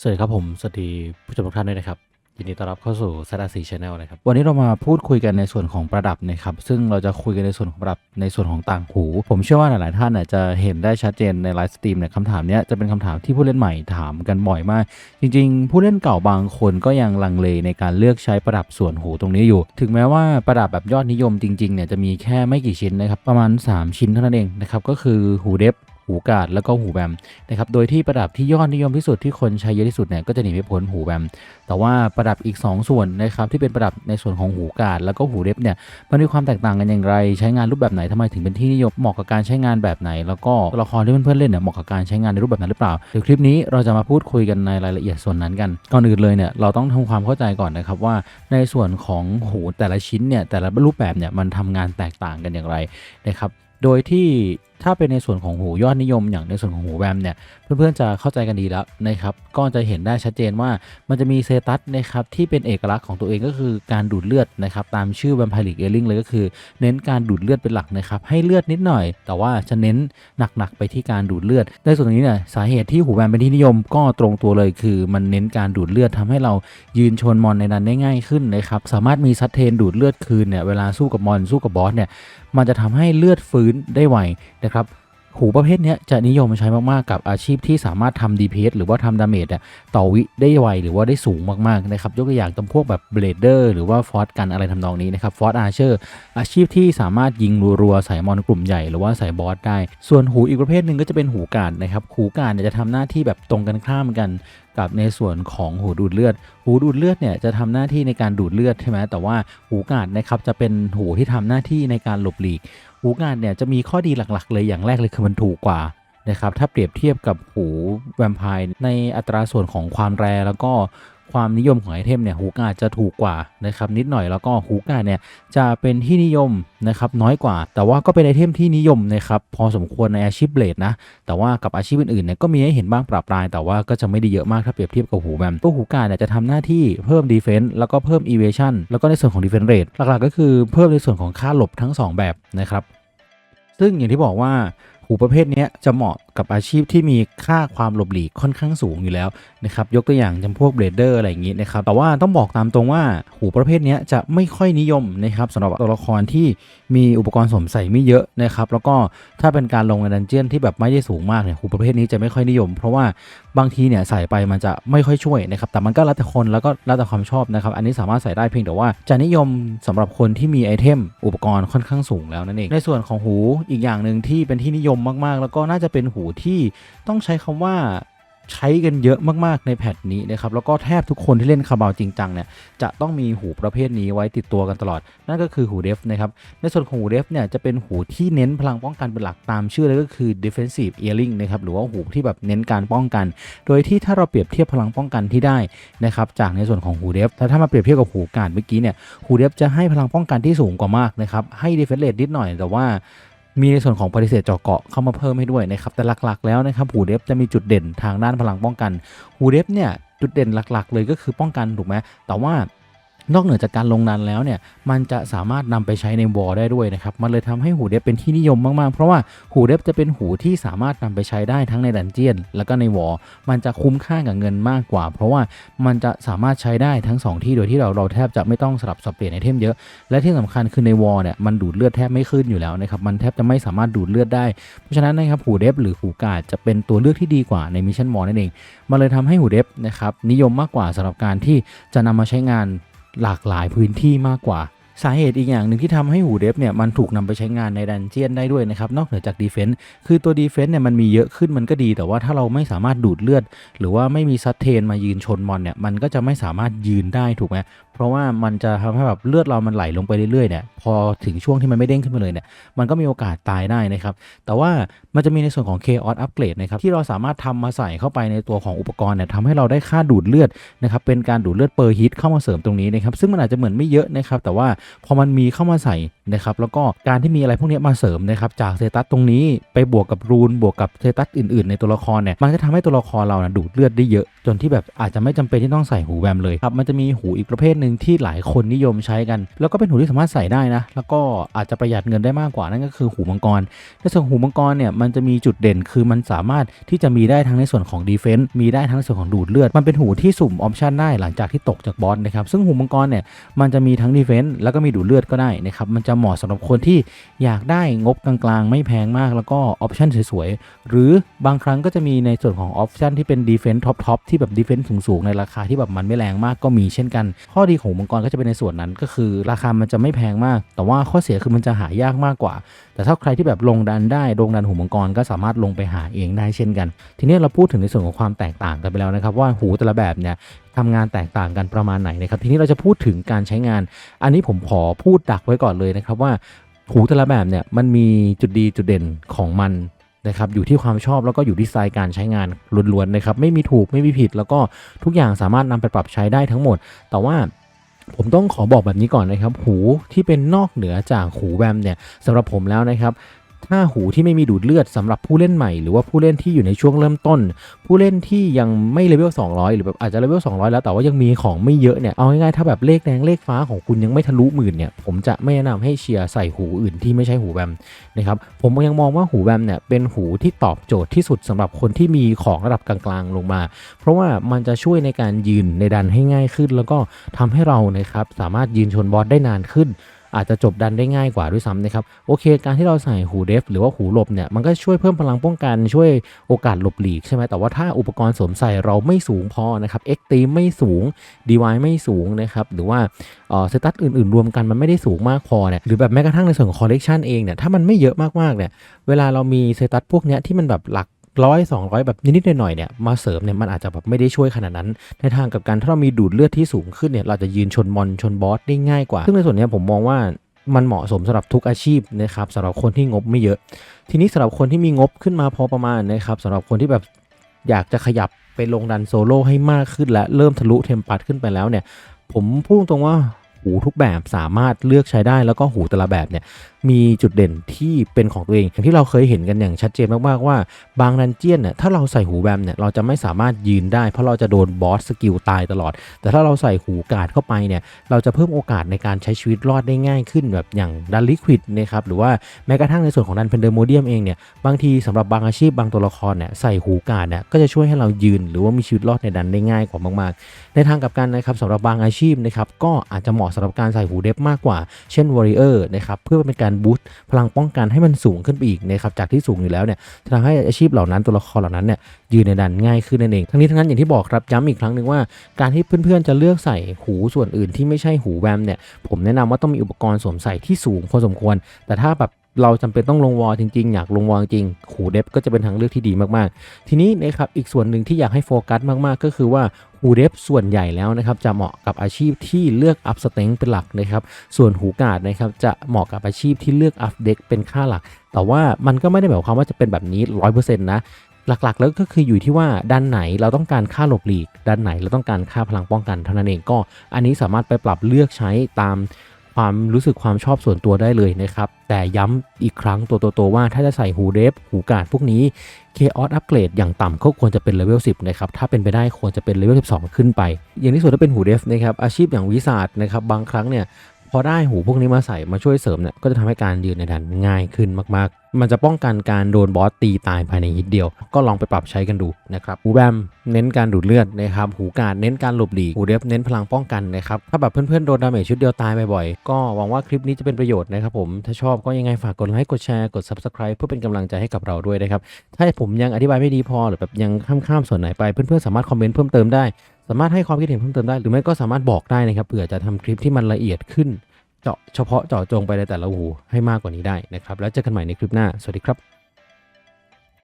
สวัสดีครับผมสวัสดีผู้ชมทุกท่านด้วยนะครับ ยินดีต้อนรับเข้าสู่ z r c Channel นะครับ วันนี้เรามาพูดคุยกันในส่วนของประดับนะครับ ซึ่งเราจะคุยกันในส่วนของประดับในส่วนของต่างหู ผมเชื่อว่าหลาย ๆ ท่านน่ะจะเห็นได้ชัดเจนในไลฟ์สตรีมเนี่ยคำถามเนี้ยจะเป็นคำถามที่ผู้เล่นใหม่ถามกันบ่อยมาก จริง ๆ ผู้เล่นเก่าบางคนก็ยังลังเลในการเลือกใช้ประดับส่วนหูตรงนี้อยู่ ถึงแม้ว่าประดับแบบยอดนิยมจริง ๆ เนี่ยจะมีแค่ไม่กี่ชิ้นนะครับ ประมาณ 3 ชิ้นเท่านั้นเองนะครับ ก็คือหูเดฟ หูกาดแล้วก็หูแบมนะครับโดยที่ประดับที่ยอดนิยมที่สุดที่คนใช้เยอะที่สุดเนี่ยก็จะหนีไม่พ้นหูแบมแต่ว่าประดับอีก 2 ส่วนนะครับที่เป็นประดับในส่วนของหูกาดแล้วก็หูเล็บเนี่ยมันมีความแตกต่างกันอย่างไร ใช้งานรูปแบบไหนทำไมถึงเป็นที่นิยมเหมาะกับการใช้งานแบบไหน แล้วก็ละครที่เพื่อนๆเล่นเนี่ยเหมาะกับการใช้งานในรูปแบบนั้นหรือเปล่าเดี๋ยวคลิปนี้เราจะมาพูดคุยกันในรายละเอียดส่วนนั้นกันก่อนอื่นเลยเนี่ยเราต้องทำความเข้าใจก่อนนะครับว่าในส่วนของหูแต่ละชิ้นเนี่ยแต่ละรูปแบบเนี่ยมันทำงานแตกต่างกันอย่างไรนะครับโดยที่ถ้าเป็นในส่วนของหูยอดนิยมอย่างในส่วนของหูแวมเนี่ยเพื่อนๆจะเข้าใจกันดีแล้วนะครับก็จะเห็นได้ชัดเจนว่ามันจะมีเซตัสนะครับที่เป็นเอกลักษณ์ของตัวเองก็คือการดูดเลือดนะครับตามชื่อแวมไพร์ลิกเอลิงเลยก็คือ เน้นการดูดเลือดเป็นหลักนะครับให้เลือดนิดหน่อย แต่ว่าจะเน้นหนักๆไปที่การดูดเลือดในส่วนตรงนี้เนี่ยสาเหตุที่หูแวมเป็นที่นิยมก็ตรงตัวเลยคือ มันเน้นการดูดเลือดทำให้เรายืนชนมอนในนั้นได้ง่ายขึ้นนะครับสามารถมีซัดเทนดูดเลือดคืนเนี่ยเวลาสู้กับมอนสู้กับบอสเนี่ยมันจะทำให้เลือดฟื้นได้ไวนะครับหูประเภทนี้จะนิยมใช้มาก ๆ กับอาชีพที่สามารถทำ DPS หรือว่าทำดาเมจต่อวิได้ไวหรือว่าได้สูงมาก ๆ นะครับ ยกตัวอย่างจำพวกแบบเบลเดอร์หรือว่าฟอสกันอะไรทำนองนี้นะครับฟอสอาร์เชอร์อาชีพที่สามารถยิงรัวๆใส่มอนกลุ่มใหญ่หรือว่าใส่บอสได้ ส่วนหูอีกประเภทหนึ่งก็จะเป็นหูกาดนะครับหูกาดจะทำหน้าที่แบบตรงกันข้ามกันกับในส่วนของหูดูดเลือด หูดูดเลือดเนี่ยจะทำหน้าที่ในการดูดเลือดใช่ไหมแต่ว่าหูกาดนะครับจะเป็นหูที่ทำหน้าที่ในการหลบหลีก หูงาดเนี่ยจะมีข้อดีหลักๆ เลยอย่างแรกเลยคือมันถูกกว่านะครับถ้าเปรียบเทียบกับหูแวมไพร์ในอัตราส่วนของความแรแล้วก็ ความนิยมของไอเทมเนี่ยหูกาจะถูกกว่านะครับนิดหน่อยแล้วก็หูกาเนี่ยจะเป็นที่นิยมนะครับน้อยกว่า แต่ว่าก็เป็นไอเทมที่นิยมนะครับพอสมควรในอาชีพเบลดนะแต่ว่ากับอาชีพอื่นๆเนี่ยก็มีให้เห็นบ้างปราบปรายแต่ว่าก็จะไม่ได้เยอะมากถ้าเปรียบเทียบกับหูแบมตัวหูกาเนี่ยจะทำหน้าที่เพิ่มดีเฟน s ์แล้วก็เพิ่ม evasion แล้วก็ในส่วนของ defense rate หลักๆก็คือเพิ่มในส่วนของค่าหลบทั้ง 2 แบบนะครับซึ่งอย่างที่บอกว่า หูประเภทนี้จะเหมาะกับอาชีพที่มีค่าความหลบหลีกค่อนข้างสูงอยู่แล้วนะครับยกตัวอย่างจำพวกเบรเดอร์อะไรอย่างนี้นะครับแต่ว่าต้องบอกตามตรงว่าหูประเภทนี้จะไม่ค่อยนิยมนะครับสำหรับตัวละครที่มีอุปกรณ์สวมใส่ไม่เยอะนะครับแล้วก็ถ้าเป็นการลงในดันเจียนที่แบบไม่ได้สูงมากเนี่ยหูประเภทนี้จะไม่ค่อยนิยม เพราะว่าบางทีเนี่ยใส่ไปมันจะไม่ค่อยช่วยนะครับแต่มันก็แล้วแต่คนแล้วก็แล้วแต่ความชอบนะครับอันนี้สามารถใส่ได้เพียงแต่ว่าจะนิยมสำหรับคนที่มีไอเทมอุปกรณ์ค่อนข้างสูงแล้วนั่นเองในส่วนของหูอีกอย่างหนึ่งที่เป็นที่นิยมมากๆ แล้วก็น่าจะเป็นหูที่ต้องใช้คำว่าใช้กันเยอะมากๆในแพทนี้นะครับแล้วก็แทบทุกคนที่เล่นคาบาวจริงจังเนี่ยจะต้องมีหูประเภทนี้ไว้ติดตัวกันตลอด นั่นก็คือหูเดฟนะครับในส่วนของหูเดฟเนี่ยจะเป็นหูที่เน้นพลังป้องกันเป็นหลักตามชื่อเลยก็คือ defensive earring นะครับหรือว่าหูที่แบบเน้นการป้องกัน โดยที่ถ้าเราเปรียบเทียบพลังป้องกันที่ได้นะครับจากในส่วนของหูเดฟแต่ถ้ามาเปรียบเทียบกับหูกาดเมื่อกี้เนี่ยหูเดฟจะให้พลังป้องกันที่สูงกว่ามากนะครับให้ defense rate นิดหน่อยแต่ว่า มีในส่วนของปฏิเสธเจาะเกาะเข้ามาเพิ่มให้ด้วยนะครับแต่หลักๆ แล้วนะครับหูเดฟจะมีจุดเด่นทางด้านพลังป้องกันหูเดฟเนี่ยจุดเด่นหลัก ๆ เลยก็คือป้องกันถูกไหมแต่ว่า นอกเหนือจากการลงนันแล้วเนี่ยมันจะสามารถนำไปใช้ในวอลได้ด้วยนะครับ มันเลยทำให้หูเดฟเป็นที่นิยมมาก ๆ เพราะว่าหูเดฟจะเป็นหูที่สามารถนำไปใช้ได้ทั้งในดันเจียน แล้วก็ในวอลมันจะคุ้มค่ากับเงินมากกว่า เพราะว่ามันจะสามารถใช้ได้ทั้งสองที่โดยที่เราเราแทบจะไม่ต้องสลับสับเปลี่ยนไอเทมเยอะ และที่สำคัญคือในวอลเนี่ยมันดูดเลือดแทบไม่ขึ้นอยู่แล้วนะครับมันแทบจะไม่สามารถดูดเลือดได้เพราะฉะนั้นนะครับหูเดฟหรือหูกาดจะเป็นตัวเลือกที่ดีกว่าในมิชชั่นมอนั่นเองมันเลยทำให้หูเดฟนะครับนิยมมากกว่าสำหรับการที่จะนำมาใช้งาน หลากหลายพื้นที่มากกว่า สาเหตุอีกอย่างหนึ่งที่ทำให้หูเดฟเนี่ยมันถูกนำไปใช้งานในดันเจียนได้ด้วยนะครับ นอกเหนือจากดีเฟนต์คือตัวดีเฟนต์เนี่ยมันมีเยอะขึ้นมันก็ดี แต่ว่าถ้าเราไม่สามารถดูดเลือด หรือว่าไม่มีซัตเทนมายืนชนมอนเนี่ยมันก็จะไม่สามารถยืนได้ถูกไหม เพราะว่ามันจะทำให้แบบเลือดเรามันไหลลงไปเรื่อยๆเนี่ยพอถึงช่วงที่มันไม่เด้งขึ้นมาเลยเนี่ยมันก็มีโอกาสตายได้นะครับแต่ว่ามันจะมีในส่วนของ Chaos Upgrade นะครับที่เราสามารถทำมาใส่เข้าไปในตัวของอุปกรณ์เนี่ยทำให้เราได้ค่าดูดเลือดนะครับเป็นการดูดเลือดเปอร์ฮิตเข้ามาเสริมตรงนี้นะครับซึ่งมันอาจจะเหมือนไม่เยอะนะครับแต่ว่าพอมันมีเข้ามาใส่ นะครับแล้วก็การที่มีอะไรพวกนี้มาเสริมนะครับจากเซตัสตรงนี้ไปบวกกับรูนบวกกับเซตัสอื่นๆ ในตัวละครเนี่ยมันจะทำให้ตัวละครเรานะดูดเลือดได้เยอะจนที่แบบอาจจะไม่จำเป็นที่ต้องใส่หูแวมเลยครับมันจะมีหูอีกประเภทหนึ่งที่หลายคนนิยมใช้กัน แล้วก็เป็นหูที่สามารถใส่ได้นะแล้วก็อาจจะประหยัดเงินได้มากกว่านั่นก็คือหูมังกรในส่วนหูมังกรเนี่ยมันจะมีจุดเด่นคือมันสามารถที่จะมีได้ทั้งในส่วนของดีเฟนต์มีได้ทั้งในส่วนของดูดเลือด มันเป็นหูที่สุ่มออปชันได้หลังจากที่ตกจากบอสนะครับซึ่งหูมังกรเนี่ยมันจะมีทั้งดีเฟนต์แล้วก็มีดูดเลือดก็ได้นะครับมันจะเหมาะสำหรับคนที่อยากได้งบกลางๆ ไม่แพงมากแล้วก็ออปชันสวยๆ หรือบางครั้งก็จะมีในส่วนของออปชันที่เป็นดีเฟนต์ท็อปๆที่แบบดีเฟนต์สูงๆ ในราคาที่แบบมันไม่แรงมากก็มีเช่นกัน ข้อดีของมังกรก็จะเป็นในส่วนนั้นก็คือ ราคามันจะไม่แพงมาก แต่ว่าข้อเสียคือมันจะหายากมากกว่า แต่ถ้าใครที่แบบลงดันได้ลงดันหูมังกรก็สามารถลงไปหาเองได้เช่นกัน ทีนี้เราพูดถึงในส่วนของความแตกต่างกันไปแล้วนะครับว่าหูแต่ละแบบเนี่ย ทำงานแตกต่างกันประมาณไหนนะครับทีนี้เราจะพูดถึงการใช้งาน อันนี้ผมขอพูดดักไว้ก่อนเลยนะครับว่าหูแต่ละแบบเนี่ยมันมีจุดดีจุดเด่นของมันนะครับอยู่ที่ความชอบแล้วก็อยู่ที่สไตล์การใช้งานล้วนๆนะครับไม่มีถูกไม่มีผิด แล้วก็ทุกอย่างสามารถนำไปปรับใช้ได้ทั้งหมด แต่ว่าผมต้องขอบอกแบบนี้ก่อนนะครับ หูที่เป็นนอกเหนือจากหูแวมเนี่ยสำหรับผมแล้วนะครับ ถ้าหูที่ไม่มีดูดเลือดสำหรับผู้เล่นใหม่ หรือว่าผู้เล่นที่อยู่ในช่วงเริ่มต้น ผู้เล่นที่ยังไม่เลเวล200 หรือแบบอาจจะเลเวล200 แล้วแต่ว่ายังมีของไม่เยอะเนี่ยเอาง่ายๆถ้าแบบเลขแดงเลขฟ้าของคุณยังไม่ทะลุหมื่นเนี่ยผมจะไม่แนะนำให้เชียร์ใส่หูอื่นที่ไม่ใช่หูแวมนะครับผมยังมองว่าหูแวมเนี่ยเป็นหูที่ตอบโจทย์ที่สุดสำหรับคนที่มีของระดับกลางๆลงมา เพราะว่ามันจะช่วยในการยืนในดันให้ง่ายขึ้น แล้วก็ทำให้เรานะครับสามารถยืนชนบอสได้นานขึ้น อาจจะจบดันได้ง่ายกว่าด้วยซ้ำนะครับโอเค การที่เราใส่หูเดฟหรือว่าหูหลบเนี่ยมันก็ช่วยเพิ่มพลังป้องกันช่วยโอกาสหลบหลีกใช่ไหมแต่ว่าถ้าอุปกรณ์สวมใส่เราไม่สูงพอนะครับเอ็กตีไม่สูงดีวไม่สูงนะครับหรือว่าเอ่อสตัตอื่นๆ รวมกันมันไม่ได้สูงมากพอเนี่ยหรือแบบแม้กระทั่งในส่วนของคอลเลกชันเองเนี่ยถ้ามันไม่เยอะมากๆเนี่ยเวลาเรามีสตัตพวกเนี้ยที่มันแบบหลัก ร้อยสองร้อยแบบนิดๆหน่อยๆเนี่ยมาเสริมเนี่ยมันอาจจะแบบไม่ได้ช่วยขนาดนั้น ในทางกับการถ้าเรามีดูดเลือดที่สูงขึ้นเนี่ยเราจะยืนชนมอนชนบอสได้ง่ายกว่า ซึ่งในส่วนเนี้ยผมมองว่ามันเหมาะสมสำหรับทุกอาชีพนะครับสำหรับคนที่งบไม่เยอะ ทีนี้สำหรับคนที่มีงบขึ้นมาพอประมาณนะครับสำหรับคนที่แบบอยากจะขยับไปลงดันโซโล่ให้มากขึ้น และเริ่มทะลุเทมปัดขึ้นไปแล้วเนี่ย ผมพูดตรงว่าหูทุกแบบสามารถเลือกใช้ได้แล้วก็หูแต่ละแบบเนี่ย มีจุดเด่นที่เป็นของตัวเอง อย่างที่เราเคยเห็นกันอย่างชัดเจนมากๆว่า บางดันเจียนเนี่ยถ้าเราใส่หูแวมเนี่ยเราจะไม่สามารถยืนได้ เพราะเราจะโดนบอสสกิลตายตลอด แต่ถ้าเราใส่หูกาดเข้าไปเนี่ยเราจะเพิ่มโอกาสในการใช้ชีวิตรอดได้ง่ายขึ้นแบบอย่างดันลิควิดนะครับหรือว่าแม้กระทั่งในส่วนของดันเพนเดอร์โมเดียมเองเนี่ยบางทีสำหรับบางอาชีพบางตัวละครเนี่ยใส่หูกาดเนี่ยก็จะช่วยให้เรายืน หรือว่ามีชีวิตรอดในดันได้ง่ายกว่ามากๆ ในทางกลับกันนะครับสำหรับบางอาชีพนะครับก็อาจจะเหมาะสำหรับการใส่หูเดฟมากกว่า เช่นวอริเออร์นะครับเพื่อเป็นการบูสต์พลังป้องกันให้มันสูงขึ้นไปอีกนะครับจากที่สูงอยู่แล้วเนี่ยจะทำให้อาชีพเหล่านั้นตัวละครเหล่านั้นเนี่ยยืนในดันง่ายขึ้นนั่นเองทั้งนี้ทั้งนั้นอย่างที่บอกครับย้ำอีกครั้งหนึ่งว่าการที่เพื่อนๆจะเลือกใส่หูส่วนอื่นที่ไม่ใช่หูแวมเนี่ยผมแนะนำว่าต้องมีอุปกรณ์สวมใส่ที่สูงพอสมควร แต่ถ้าแบบ เราจำเป็นต้องลงวอลจริงๆ อยากลงวอลจริงหูเดฟก็จะเป็นทางเลือกที่ดีมากๆ ทีนี้นะครับอีกส่วนหนึ่งที่อยากให้โฟกัสมากๆ ก็คือว่าหูเดฟส่วนใหญ่แล้วนะครับจะเหมาะกับอาชีพที่เลือกอัพสเต็งเป็นหลักนะครับส่วนหูกาดนะครับจะเหมาะกับอาชีพที่เลือกอัพเด็กเป็นค่าหลัก แต่ว่ามันก็ไม่ได้หมายความว่าจะเป็นแบบนี้ 100%นะหลักๆ แล้วก็คืออยู่ที่ว่าด้านไหนเราต้องการค่าหลบหลีก ด้านไหนเราต้องการค่าพลังป้องกันเท่านั้นเองก็ อันนี้สามารถไปปรับเลือกใช้ตาม ความรู้สึกความชอบส่วนตัวได้เลยนะครับ แต่ย้ำอีกครั้งตัวโตๆว่าถ้าจะใส่หูเดฟหูกาดพวกนี้ chaos upgrade อย่างต่ำก็ควรจะเป็นเลเวล10 นะครับ ถ้าเป็นไปได้ควรจะเป็นเลเวล12 ขึ้นไป อย่างที่สุดถ้าเป็นหูเดฟนะครับอาชีพอย่างวิสาดนะครับบางครั้งเนี่ยพอได้หูพวกนี้มาใส่มาช่วยเสริมเนี่ยก็จะทำให้การยืนในดันง่ายขึ้นมากๆ มันจะป้องกันการโดนบอสตีตายภายในนิดเดียว ก็ลองไปปรับใช้กันดูนะครับหูแบมเน้นการดูดเลือดนะครับหูกาดเน้นการหลบหลีกหูเดฟเน้นพลังป้องกันนะครับถ้าแบบเพื่อนๆโดนดาเมจชุดเดียวตายบ่อยๆก็หวังว่าคลิปนี้จะเป็นประโยชน์นะครับผมถ้าชอบก็ยังไงฝากกดไลค์กดแชร์กด subscribe เพื่อเป็นกำลังใจให้กับเราด้วยนะครับถ้าผมยังอธิบายไม่ดีพอหรือแบบยังข้ามๆส่วนไหนไปเพื่อนๆสามารถคอมเมนต์เพิ่มเติมได้สามารถให้ความคิดเห็นเพิ่มเติมได้หรือไม่ก็สามารถบอกได้นะครับเผื่อจะทำคลิปที่มันละเอียดขึ้น เจาะเฉพาะเจาะจงไปในแต่ละหูให้มากกว่านี้ได้นะครับ แล้วเจอกันใหม่ในคลิปหน้า สวัสดีครับ